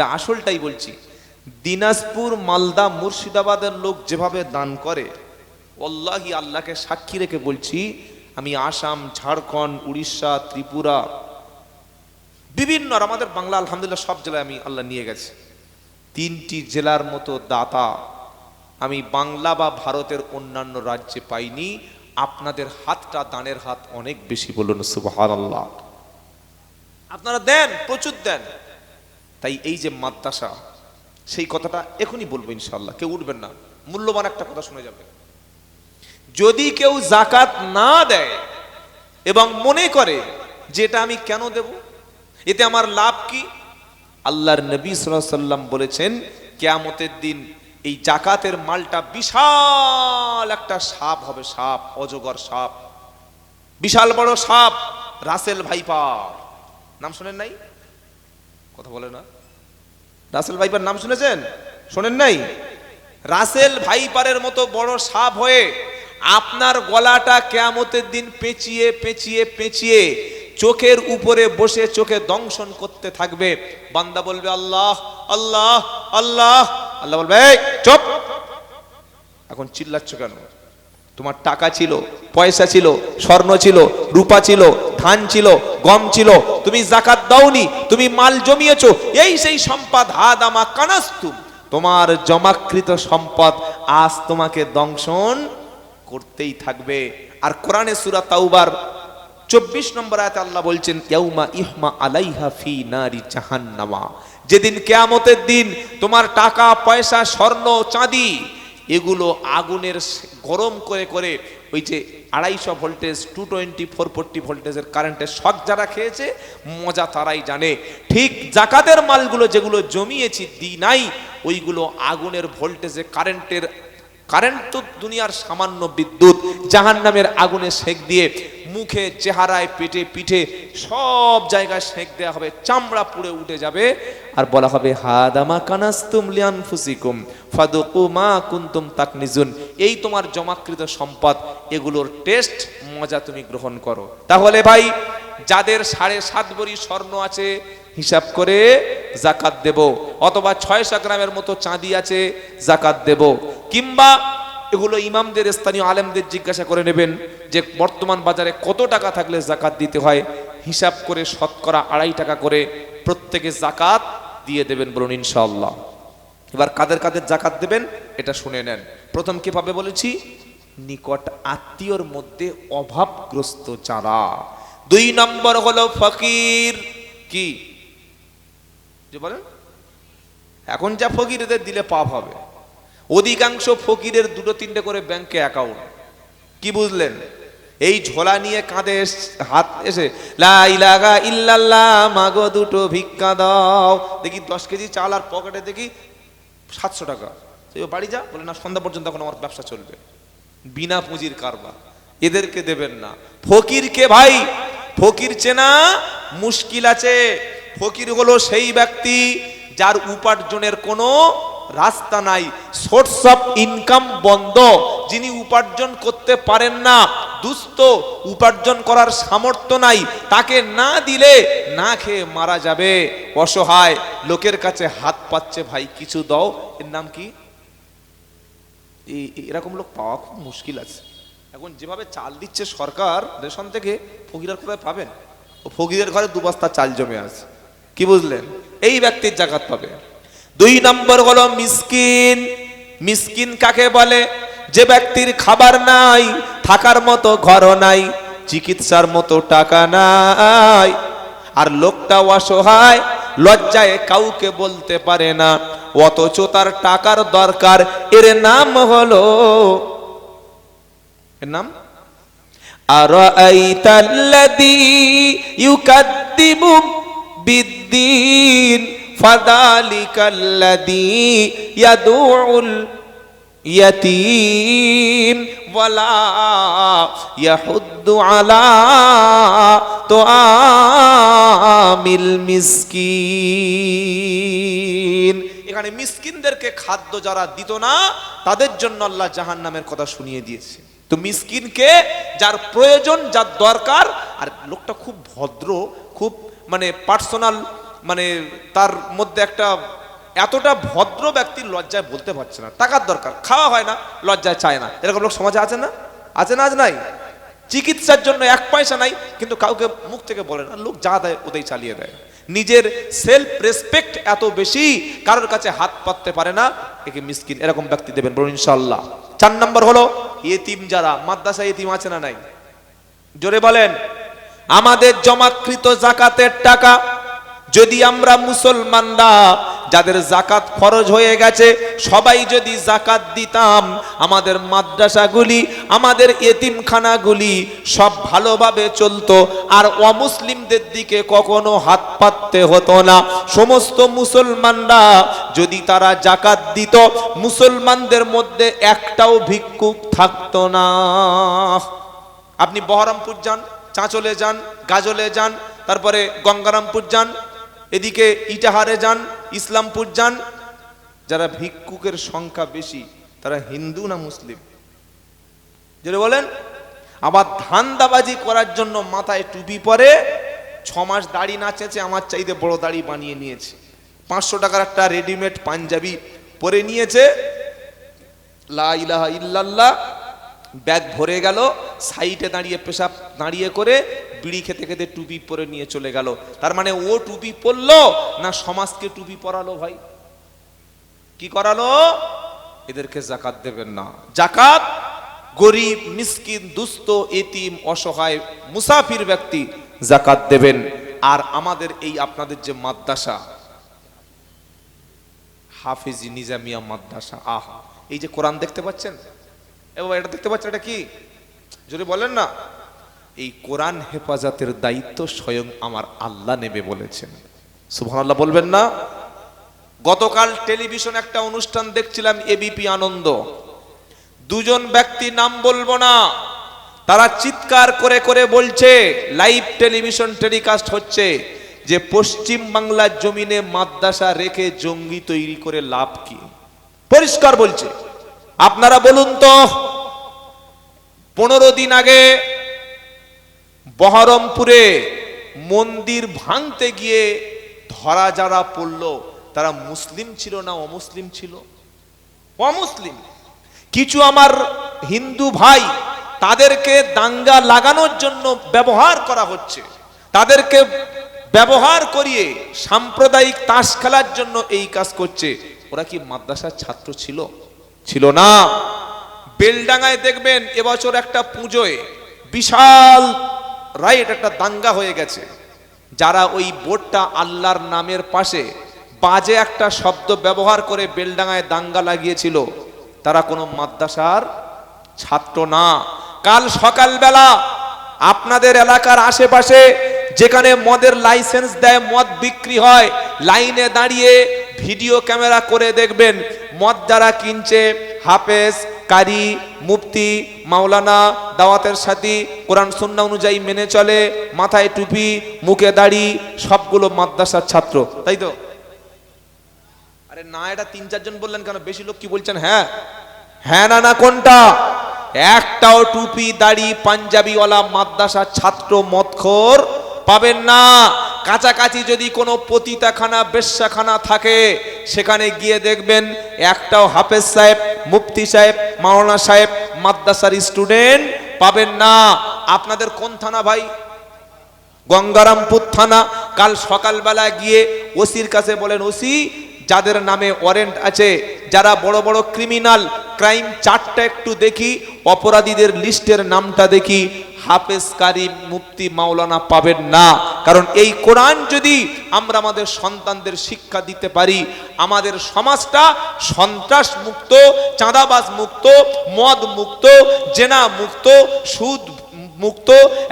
এটা আসলটাই বলছি, দিনাজপুর, মালদা, মুর্শিদাবাদের লোক যেভাবে দান করে অল্লাহি আল্লাহকে সাক্ষী রেখে বলছি, আমি আসাম, ঝাড়খণ্ড, উড়িষ্যা, ত্রিপুরা, বিভিন্ন আর আমাদের বাংলা, আলহামদুলিল্লাহ, সব জেলায় আমি আল্লাহ নিয়ে গেছি। তিনটি জেলার মতো দাতা, আমি বাংলা বা ভারতের অন্যান্য রাজ্যে পাইনি, আপনাদের হাতটা দানের হাত অনেক বেশি বলুন সুবহান আল্লাহ আপনারা দেন, প্রচুর দেন। তাই এই যে মাদ্রাসা, সেই কথাটা এখনই বলব ইনশাল্লাহ কেউ উঠবেন না, মূল্যবান একটা কথা শুনে যাবে যদি কেউ জাকাত না দেয় এবং মনে করে যে এটা আমি কেন দেব, এতে আমার লাভ কি? আল্লাহর নবী সাল্লাম বলেছেন, কেয়ামতের দিন এই জাকাতের মালটা বিশাল একটা সাপ হবে, সাপ, অজগর সাপ। বিশাল বড় সাপ, রাসেল ভাইপার। নাম শোনেন নাই? কথা বলে না। রাসেল ভাইপার নাম শুনেছেন? শোনেন নাই? রাসেল ভাইপারের মতো বড় সাপ হয়ে আপনার গলাটা কেয়ামতের দিন পেঁচিয়ে পেঁচিয়ে পেঁচিয়ে চোখের উপরে বসে চোখে দংশন করতে থাকবে। বান্দা বলবে আল্লাহ আল্লাহ আল্লাহ। আল্লাহ বলবে "এই, চুপ! এখন চিল্লাচ্ছ কেন? তোমার টাকা ছিল, পয়সা ছিল, স্বর্ণ ছিল, রূপা ছিল, ধান ছিল, গম ছিল, তুমি জাকাত দাওনি, তুমি মাল জমিয়েছ, এই সেই সম্পদ হাদামা কানাস্তুম। তোমার জমাকৃত সম্পদ আজ তোমাকে দংশন করতেই থাকবে। আর কোরআনে সূরা তাওবার চব্বিশ নম্বর আয়াতে আল্লাহ বলছেন, ইয়াউমা ইহমা আলাইহা ফি নারি জাহান্নামা। যেদিন কেয়ামতের দিন তোমার টাকা, পয়সা, স্বর্ণ, চাঁদি এগুলো আগুনের গরম করে করে ওই যে আড়াইশো voltage two twenty four forty ভোল্টেজের কারেন্টের শক যারা খেয়েছে, মজা তারাই জানে। ঠিক জাকাতের মালগুলো যেগুলো জমিয়েছি দি নাই, ওইগুলো আগুনের ভোল্টেজে কারেন্টের কারেন্ট তো দুনিয়ার সামান্য বিদ্যুৎ জাহান নামের আগুনে সেঁক দিয়ে মুখে, চেহারায়, পেটে, পিঠে সব জায়গায় সেঁক দেওয়া হবে, চামড়া পুড়ে উঠে যাবে। আর বলা হবে হাদামা কানাস্তুম লিয়ান ফুসিকুম ফাদুকু মা কুন্তুম তাকনিজুন। এই তোমার জমাকৃত সম্পদ, এগুলোর টেস্ট, মজা তুমি গ্রহণ করো। তাহলে ভাই, যাদের সাড়ে সাত ভরি স্বর্ণ আছে, হিসাব করে জাকাত দেব। অথবা ছয়শো গ্রামের মতো চাঁদি আছে, জাকাত দেব। কিংবা এগুলো ইমামদের, স্থানীয় আলেমদের জিজ্ঞাসা করে নেবেন যে বর্তমান বাজারে কত টাকা থাকলে জাকাত দিতে হয়? হিসাব করে শতকরা আড়াই টাকা করে প্রত্যেকে জাকাত দিয়ে দেবেন বলুন ইনশাআল্লাহ। এবার কাদের কাদের জাকাত দেবেন এটা শুনে নেন। প্রথম কীভাবে বলেছি? নিকট আত্মীয়র মধ্যে অভাবগ্রস্ত যারা। দুই নম্বর হলো ফকির। কি? বলেন, এখন যা ফকিরদের দিলে পাপ হবে। অধিকাংশ ফকিরের দুটো তিনটে করে ব্যাংকে অ্যাকাউন্ট। কি বুঝলেন? এই ঝোলা নিয়ে কাঁধে হাত এসে, লা ইলাহা ইল্লাল্লাহ, মাগো দুটো ভিক্ষা দাও। দেখি দশ কেজি চাল আর পকেটে দেখি সাতশো টাকা। তুই বাড়ি যা, বলে, না, সন্ধ্যা পর্যন্ত এখন আমার ব্যবসা চলবে। বিনা পুঁজির কারবার। এদেরকে দেবেন না। ফকিরকে ভাই, ফকির চেনা মুশকিল আছে। ফকির হলো সেই ব্যক্তি যার উপার্জনের কোনো রাস্তা নাই সোর্স অফ ইনকাম বন্ধ। যিনি উপার্জন করতে পারেন না, দুস্থ, উপার্জন করার সামর্থ্য নাই, তাকে না দিলে না খেয়ে মারা যাবে। অসহায়, লোকের কাছে হাত পাচ্ছে, ভাই, কিছু দাও। এর নাম কি? এরকম লোক পাওয়া খুব মুশকিল আছে। এখন যেভাবে চাল দিচ্ছে সরকার, রেশন থেকে ফকিরের কোথায় পাবেন? ও ফকিরের ঘরে দু বস্তা চাল জমে আছে। কি বুঝলেন? এই ব্যক্তির জাকাত পাবে দুই নম্বর হলো মিসকিন। মিসকিন কাকে বলে? যে ব্যক্তির খাবার নাই, থাকার মতো ঘর নাই, চিকিৎসার মতো টাকা নাই। আর লোকটা অসহায়, লজ্জায় কাউকে বলতে পারে না। অথচ তার টাকার দরকার, এর নাম হলো, এর নাম? আর ইউকাদ্দিবু বিদ্দিন। ফাদালিকাল্লাযী ইয়াদুউল ইয়াতীম ওয়ালা ইয়াহুদ্দু আলা তুআমিল মিসকিন। এখানে মিসকিনদেরকে খাদ্য যারা দিত না, তাদের জন্য আল্লাহ জাহান্নামের কথা শুনিয়ে দিয়েছে। তো মিসকিনকে যার প্রয়োজন, যার দরকার, আর লোকটা খুব ভদ্র, খুব মানে পার্সোনাল মানে তার মধ্যে একটা এতটা ভদ্র ব্যক্তির লজ্জায় বলতে পারছে না। টাকার দরকার, খাওয়া হয় না, লজ্জায় চায় না। এরকম লোক সমাজে আছে না? আছে না আজ নাই? চিকিৎসার জন্য এক পয়সা নাই, কিন্তু কাউকে মুখ থেকে বলে না। লোক যা দেয় ওটাই চালিয়ে দেয়। নিজের সেলফ রেসপেক্ট এত বেশি, কারোর কাছে হাত পাততে পারে না, একে মিসকিন, এরকম ব্যক্তি দেবেন বলুন ইনশাল্লাহ চার নম্বর হলো, ইয়েতিম যারা মাদ্রাসা ইয়েতিম আছে না নাই? জোরে বলেন, আমাদের জমাকৃত জাকাতের টাকা যদি আমরা মুসলমানরা যাদের জাকাত ফরজ হয়ে গেছে, সবাই যদি জাকাত দিতাম, আমাদের মাদ্রাসাগুলি, আমাদের এতিমখানাগুলি সব ভালোভাবে চলতো, আর অমুসলিমদের দিকে কখনো হাত পাততে হতো না। সমস্ত মুসলমানরা যদি তারা জাকাত দিত, মুসলমানদের মধ্যে একটাও ভিক্ষুক থাকতো না। আপনি বহরমপুর যান, চাঁচলে যান, গাজলে যান, তারপরে গঙ্গারামপুর যান এদিকে ইটাহারে যান, ইসলামপুর যান। যারা ভিক্ষুকের সংখ্যা বেশি, তারা হিন্দু না মুসলিম? যেটা বলেন। আবার ধান্দাবাজি করার জন্য মাথায় টুপি পরে ছ মাস দাড়ি না চেঁচে আমার চাইতে বড় দাড়ি বানিয়ে নিয়েছে। পাঁচশো টাকার একটা রেডিমেড পাঞ্জাবি পরে নিয়েছে। লা ইল্লাল্লাহ, ব্যাগ ভরে গেল, সাইডে দাঁড়িয়ে পেশাব দাঁড়িয়ে করে বিড়ি খেতে খেতে টুপি পরে নিয়ে চলে গেল। তার মানে ও টুপি পরলো না সমাজকে টুপি পরালো ভাই? কি করালো? এদেরকে জাকাত দেবেন না। জাকাত গরিব, মিসকিন, দুস্থ, এতিম, অসহায়, মুসাফির ব্যক্তি জাকাত দেবেন। আর আমাদের এই আপনাদের যে মাদ্রাসা, হাফিজি নিজামিয়া মাদ্রাসা, আহা, এই যে কোরআন দেখতে পাচ্ছেন? এ বাবা, এটা দেখতে পাচ্ছেন, এটা কি? যদি বলেন না এই কোরআন হেফাজতের দায়িত্ব স্বয়ং আমার আল্লাহ নেবে বলেছেন। সুবহানাল্লাহ বলবেন না? গতকাল টেলিভিশন একটা অনুষ্ঠান দেখছিলাম এবিপি আনন্দ। দুজন ব্যক্তি নাম বলব না, তারা চিৎকার করে করে বলছে, লাইভ টেলিভিশন টেলিকাস্ট হচ্ছে যে পশ্চিম বাংলার জমিনে মাদ্রাসা রেখে জঙ্গি তৈরি করে লাভ কি? পরিষ্কার বলছে। আপনারা বলুন তো, পনেরো দিন আগে বহরমপুরে মন্দির ভাঙতে গিয়ে ধরা যারা পড়ল, তারা মুসলিম ছিল না অমুসলিম ছিল? অমুসলিম। কিছু আমার হিন্দু ভাই, তাদেরকে দাঙ্গা লাগানোর জন্য ব্যবহার করা হচ্ছে। তাদেরকে ব্যবহার করিয়ে সাম্প্রদায়িক তাস খেলার জন্য এই কাজ করছে। ওরা কি মাদ্রাসার ছাত্র ছিল? ছিল না। বেলডাঙ্গায় দেখবেন, এবছর একটা পুজোয় বিশাল রাইট, একটা দাঙ্গা হয়ে গেছে। যারা ওই বোর্ডটা আল্লাহর নামের পাশে বাজে একটা শব্দ ব্যবহার করে বেলডাঙায় দাঙ্গা লাগিয়েছিল, তারা কোনো মাদ্রাসার ছাত্র না। কাল সকালবেলা আপনাদের এলাকার আশেপাশে যেখানে মদের লাইসেন্স দেয়, মদ বিক্রি হয়, লাইনে দাঁড়িয়ে ভিডিও ক্যামেরা করে দেখবেন, মদ যারা কিনছে হাফেজ কারি, মুফতি, মাওলানা, দাওয়াতের সাথী, কোরআন সুন্না অনুযায়ী মেনে চলে, মাথায় টুপি, মুখে দাড়ি, সবগুলো মাদ্রাসার ছাত্র, তাই তো? আরে না, এটা তিন চারজন বললেন কেন? বেশি লোক কি বলছেন? হ্যাঁ। হ্যাঁ না না, কোনটা? একটাও টুপি, দাড়ি, পাঞ্জাবিওয়ালা মাদ্রাসার ছাত্র মদখোর পাবেন না। কাছাকাছি যদি কোনো পতিতাখানা, বেশ্যাখানা থাকে, সেখানে গিয়ে দেখবেন একটাও হাফেজ সাহেব, মুফতি সাহেব, মাওলানা সাহেব, মাদ্রাসার স্টুডেন্ট পাবেন না। আপনাদের কোন থানা ভাই? গঙ্গারামপুর থানা। কাল সকালবেলা গিয়ে ওসির কাছে বলেন, ওসি, যাদের নামে ওয়ারেন্ট আছে, যারা বড় বড় ক্রিমিনাল, ক্রাইম চারটা একটু দেখি, অপরাধীদের লিস্টের নামটা দেখি। হাফেজ কারিম মুফতি মাওলানা পাবেন না। কারণ এই কোরআন যদি আমরা আমাদের সন্তানদের শিক্ষা দিতে পারি, আমাদের সমাজটা সন্ত্রাস মুক্ত চাঁদাবাজ মুক্ত মদ মুক্ত জেনা মুক্ত সুদ মুক্ত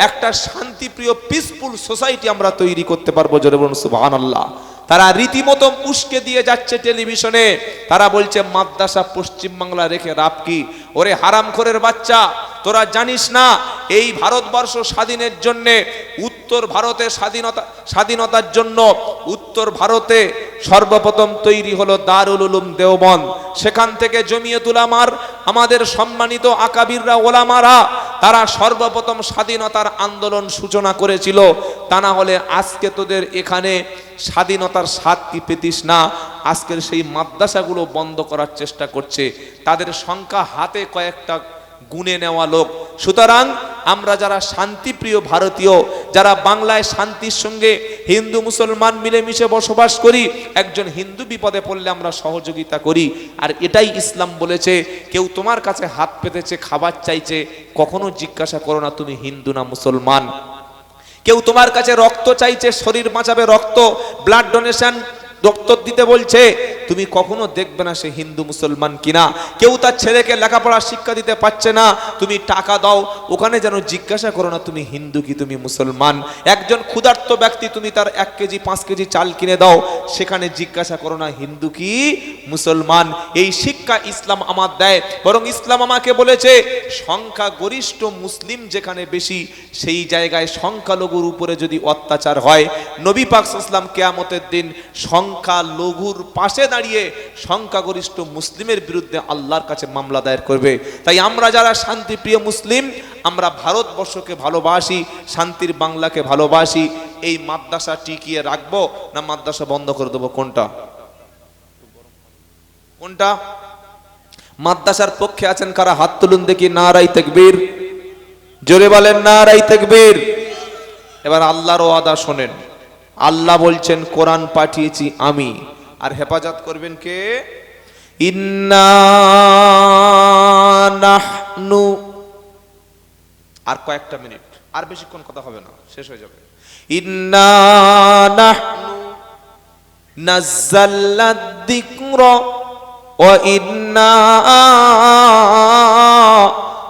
একটা শান্তিপ্রিয় পিসফুল সোসাইটি আমরা তৈরি করতে পারব জোরে বলুন, সুবহানাল্লাহ। তারা রীতিমতো উস্কে দিয়ে যাচ্ছে টেলিভিশনে। তারা বলছে, মাদ্রাসা পশ্চিমবাংলা রেখে রাপ কি? ওরে হারামখোরের বাচ্চা, তোরা জানিস না, এই ভারতবর্ষ স্বাধীনের জন্যে, উত্তর ভারতে স্বাধীনতা, স্বাধীনতার জন্য উত্তর ভারতে সর্বপ্রথম তৈরি হলো দারুল উলুম দেওবন্দ। সেখান থেকে জমিয়ে তুলামার আমাদের সম্মানিত আকাবিররা, ওলামারা, তারা সর্বপ্রথম স্বাধীনতার আন্দোলন সূচনা করেছিল। তা না হলে আজকে তোদের এখানে স্বাধীনতার স্বাদ কি পেতিস না? আজকের সেই মাদ্রাসাগুলো বন্ধ করার চেষ্টা করছে। তাদের সংখ্যা হাতে কয়েকটা গুনে নেওয়া লোক। সুতরাং আমরা যারা শান্তিপ্রিয় ভারতীয়, যারা বাংলায় শান্তির সঙ্গে হিন্দু মুসলমান মিলেমিশে বসবাস করি, একজন হিন্দু বিপদে পড়লে আমরা সহযোগিতা করি। আর এটাই ইসলাম বলেছে, কেউ তোমার কাছে হাত পেতেছে, খাবার চাইছে, কখনো জিজ্ঞাসা করো না তুমি হিন্দু না মুসলমান। কেউ তোমার কাছে রক্ত চাইছে শরীর বাঁচাবে রক্ত ব্লাড ডোনেশন রক্ত দিতে বলছে তুমি কখনো দেখবে না সে হিন্দু মুসলমান কিনা। কেউ তার ছেলেকে লেখাপড়া শিক্ষা দিতে পারছে না। তুমি টাকা দাও, ওখানে যেন জিজ্ঞাসা করো না, তুমি হিন্দু কি তুমি মুসলমান? একজন ক্ষুধার্ত ব্যক্তি তুমি তার এক কেজি, পাঁচ কেজি চাল কিনে দাও, সেখানে জিজ্ঞাসা করো না, হিন্দু কি মুসলমান? এই শিক্ষা ইসলাম আমার দেয়। বরং ইসলাম আমাকে বলেছে সংখ্যা গরিষ্ঠ মুসলিম যেখানে বেশি, সেই জায়গায় সংখ্যালঘুর উপরে যদি অত্যাচার হয়। নবী পাক ইসলাম কেয়ামতের দিন সংখ্যা লঘুর পাশে দাঁড়িয়ে সংখ্যাগরিষ্ঠ মুসলিমের বিরুদ্ধে আল্লাহর কাছে মামলা দায়ের করবে। তাই আমরা যারা শান্তিপ্রিয় মুসলিম, আমরা ভারতবর্ষকে ভালোবাসি, শান্তির বাংলাকে ভালোবাসি, এই মাদ্রাসা টিকিয়ে রাখব না মাদ্রাসা বন্ধ করে দেবো? কোনটা? কোনটা? মাদ্রাসার পক্ষে আছেন কারা? হাত তুলুন দেখি, নারাই তেকবীর। জোরে বলেন, নারাই তেকবীর। এবার আল্লাহর ওয়াদা শোনেন। আল্লাহ বলছেন, কোরআন পাঠিয়েছি আমি। আর হেফাজত করবেন কে? ইন্না আর কয়েকটা মিনিট। আর বেশিক্ষণ কথা হবে না শেষ হয়ে যাবে। ইন্না নাহনু নাজ্জালনা যিকরা ওয়া ইন্না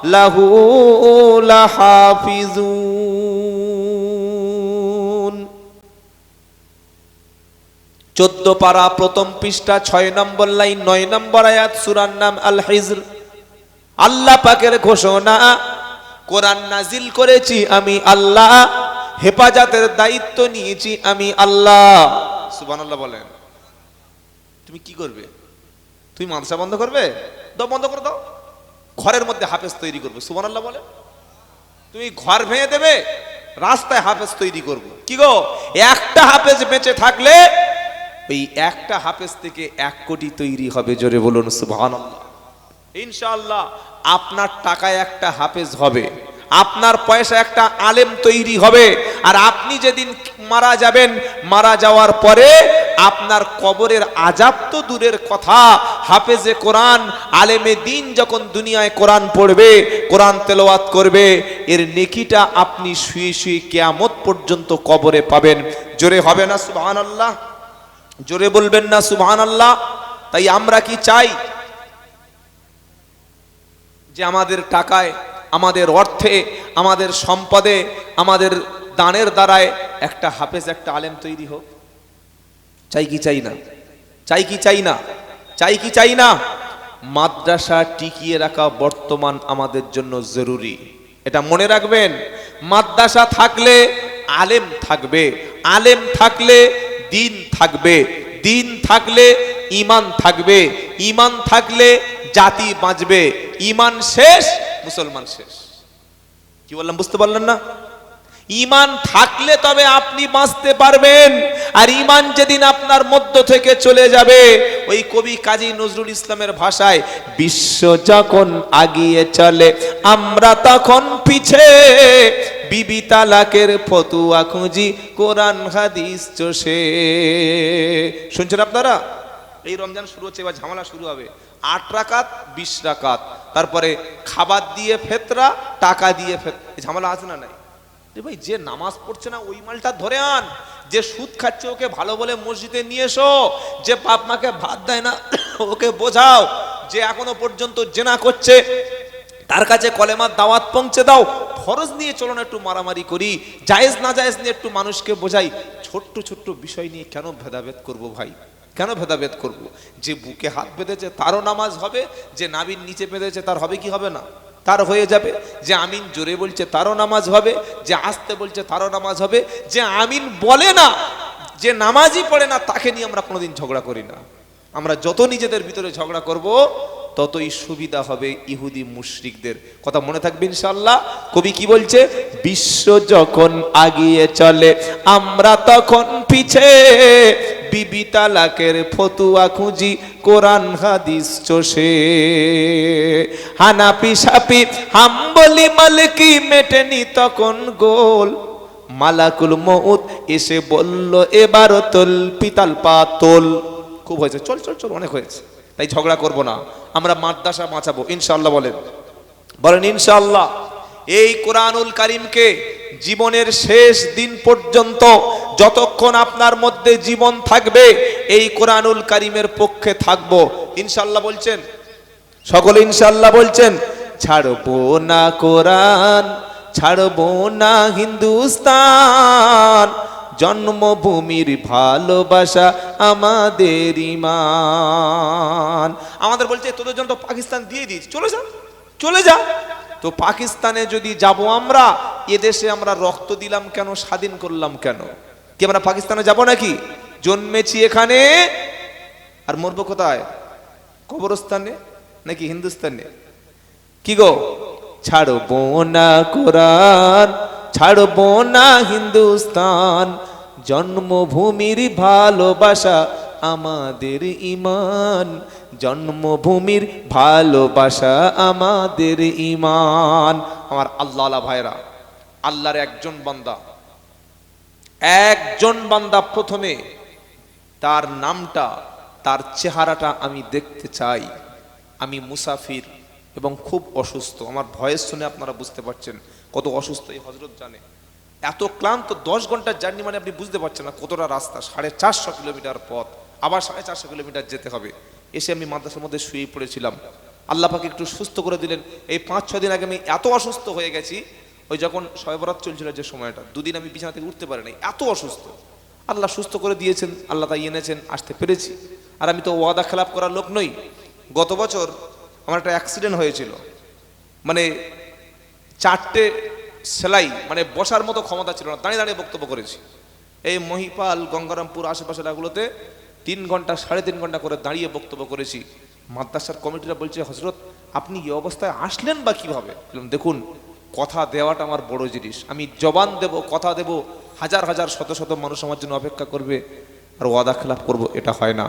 লাহু লাহাফিজুন। চোদ্দ পারা প্রথম পৃষ্ঠা, ছয় নম্বর লাইন, নয় নম্বর আয়াত, সুরার নাম আল হিজর আল্লাহ পাকের ঘোষণা, কোরআন নাজিল করেছি আমি আল্লাহ, হেফাজতের দায়িত্ব নিয়েছি আমি আল্লাহ। সুবহানাল্লাহ বলেন। তুমি কি করবে? তুমি মাদ্রাসা বন্ধ করবে? দাও, বন্ধ করে দাও। ঘরের মধ্যে হাফেজ তৈরি করবে। সুবহানাল্লাহ বলে তুমি ঘর ভেঙে দেবে, রাস্তায় হাফেজ তৈরি করব। কি গো? একটা হাফেজ বেঁচে থাকলে ওই একটা হাফেজ থেকে এক কোটি তৈরি হবে, জোরে বলুন, সুবহানাল্লাহ। ইনশাআল্লাহ, আপনার টাকায় একটা হাফেজ হবে, আপনার পয়সা একটা আলেম তৈরি হবে, আর আপনি যেদিন মারা যাবেন, মারা যাওয়ার পরে আপনার কবরের আজাব তো দূরের কথা। হাফেজে কোরআন, আলেমে দিন যখন দুনিয়ায় কোরআন পড়বে, কোরআন তেলাওয়াত করবে, এর নেকিটা আপনি শুয়ে শুয়ে কেয়ামত পর্যন্ত কবরে পাবেন। জোরে হবে না, সুবহানাল্লাহ? জোরে বলবেন না সুবহান আল্লাহ তাই আমরা কি চাই যে আমাদের টাকায়, আমাদের অর্থে, আমাদের সম্পদে, আমাদের দানের দ্বারায় একটা হাফেজ, একটা আলেম তৈরি হোক? চাই কি চাই না? চাই কি চাই না? চাই কি চাই না? মাদ্রাসা টিকিয়ে রাখা বর্তমান আমাদের জন্য জরুরি। এটা মনে রাখবেন, মাদ্রাসা থাকলে আলেম থাকবে। আলেম থাকলে দিন থাকবে। দিন থাকলে ইমান থাকবে। ইমান থাকলে জাতি বাঁচবে। ইমান শেষ, মুসলমান শেষ। কি বললাম, বুঝতে পারলেন না? ইমান থাকলে তবে আপনি বাঁচতে পারবেন। আর ইমান যেদিন আপনার মধ্য থেকে চলে যাবে, ওই কবি কাজী নজরুল ইসলামের ভাষায়, বিশ্ব যখন আগিয়ে চলে, আমরা তখন পিছে। বিবি তালাকের ফতুয়া খুঁজি, কোরআন, হাদিস চষে। শুনছেন আপনারা? এই রমজান শুরু হচ্ছে, এবার ঝামেলা শুরু হবে। আট রাকাত, বিশ রাকাত। তারপরে খাবার দিয়ে ফেতরা, টাকা দিয়ে ফেতরা ঝামেলা আছে না নাই? ভাই, যে নামাজ পড়ছে না, ওই মালটা ধরে আন। যে সুদ খাচ্ছে, ওকে ভালো বলে মসজিদে নিয়ে এসো। যে বাপ মাকে ভাত দেয় না, ওকে বোঝাও। যে এখনও পর্যন্ত জেনা করছে, তার কাছে কলেমার দাওয়াত পৌঁছে দাও। ফরজ নিয়ে চলো না একটু মারামারি করি, জায়েজ না জায়েজ নিয়ে একটু মানুষকে বোঝাই, ছোট্ট ছোট্ট বিষয় নিয়ে কেন ভেদাভেদ করব ভাই? কেন ভেদাভেদ করব? যে বুকে হাত বেঁধেছে তারও নামাজ হবে, যে নাবির নিচে বেঁধেছে তার হবে কি হবে না? তার হয়ে যাবে, যে আমিন জোরে বলছে তারও নামাজ হবে, যে আসতে বলছে তারও নামাজ হবে, যে আমিন বলে না, যে নামাজই পড়ে না, তাকে নিয়ে আমরা কোনোদিন ঝগড়া করি না। আমরা যত নিজেদের ভিতরে ঝগড়া করব ততই সুবিধা হবে ইহুদি মুশরিকদের। কথা মনে থাকবে ইনশাল্লাহ কবি কি বলছে? বিশ্ব যখন আগিয়ে চলে, আমরা তখন পিছে। বিবি তালাকের ফতুয়া খুঁজি, কোরআন হাদিস চষে। হানাপি সাপি, হাম্বলি মালকি মেটেনি তখন গোল। মালাকুল মউত এসে বলল এবারও তোল পিতাল পাতল খুব হয়েছে। চল চল চল, অনেক হয়েছে। তাই ঝগড়া করব না। আমরা মাদ্রাসা বাঁচাবো ইনশাল্লাহ বলেন। বলেন ইনশাল্লাহ এই কোরআনুল কারিমকে জীবনের শেষ দিন পর্যন্ত যতক্ষণ আপনার মধ্যে জীবন থাকবে, এই কোরআনুল কারিমের পক্ষে থাকব। ইনশাল্লাহ বলছেন? সকলে ইনশাল্লাহ বলছেন, ছাড়বো না কোরআন, ছাড়বো না হিন্দুস্তান জন্মভূমির ভালোবাসা আমাদের ইমান। আমাদের বলছে, তোদের জন্য তো পাকিস্তান দিয়ে দিয়েছি। চলে যা চলে যা। তো পাকিস্তানে যদি যাব আমরা, এদেশে আমরা রক্ত দিলাম কেন, স্বাধীন করলাম কেন? কি আমরা পাকিস্তানে যাব নাকি? জন্মেছি এখানে, আর মরবো কোথায়? কবরস্থানে নাকি হিন্দুস্তানে কি গো? ছাড়বো না কোরআন, ছাড়বো না হিন্দুস্তান জন্মভূমির ভালোবাসা আমাদের ইমান। জন্মভূমির ভালোবাসা আমাদের ইমান। আমার আল্লাহ ভাইরা আল্লাহর একজন বান্দা একজন বান্দা প্রথমে তার নামটা, তার চেহারাটা আমি দেখতে চাই। আমি মুসাফির এবং খুব অসুস্থ। আমার ভয়েস শুনে আপনারা বুঝতে পারছেন কত অসুস্থ এই হজরত জানে। এত ক্লান্ত, দশ ঘণ্টার জার্নি মানে আপনি বুঝতে পারছেন না কতটা রাস্তা। সাড়ে চারশো কিলোমিটার পথ, আবার সাড়ে চারশো কিলোমিটার যেতে হবে। এসে আমি মাদ্রাসার মধ্যে শুয়ে পড়েছিলাম। আল্লাহ পাকে একটু সুস্থ করে দিলেন। এই পাঁচ ছ দিন আগে আমি এত অসুস্থ হয়ে গেছি, ওই যখন শয়বরাত চলছিল যে সময়টা, দুদিন আমি বিছানা থেকে উঠতে পারিনি, এত অসুস্থ। আল্লাহ সুস্থ করে দিয়েছেন, আল্লাহ তাই এনেছেন, আসতে পেরেছি। আর আমি তো ওয়াদা খেলাপ করার লোক নই। গত বছর আমার একটা অ্যাক্সিডেন্ট হয়েছিল। মানে চারটে সেলাই মানে বসার মতো ক্ষমতা ছিল না। দাঁড়িয়ে দাঁড়িয়ে বক্তব্য করেছি। এই মহিপাল, গঙ্গারামপুর আশেপাশের এগুলোতে তিন ঘণ্টা, সাড়ে তিন ঘণ্টা করে দাঁড়িয়ে বক্তব্য করেছি। মাদ্রাসার কমিটিরা বলছে হজরত আপনি এই অবস্থায় আসলেন বা কীভাবে? দেখুন, কথা দেওয়াটা আমার বড় জিনিস। আমি জবান দেব, কথা দেব, হাজার হাজার, শত শত মানুষ আমার জন্য অপেক্ষা করবে, আর ওয়াদা খেলাপ করব, এটা হয় না।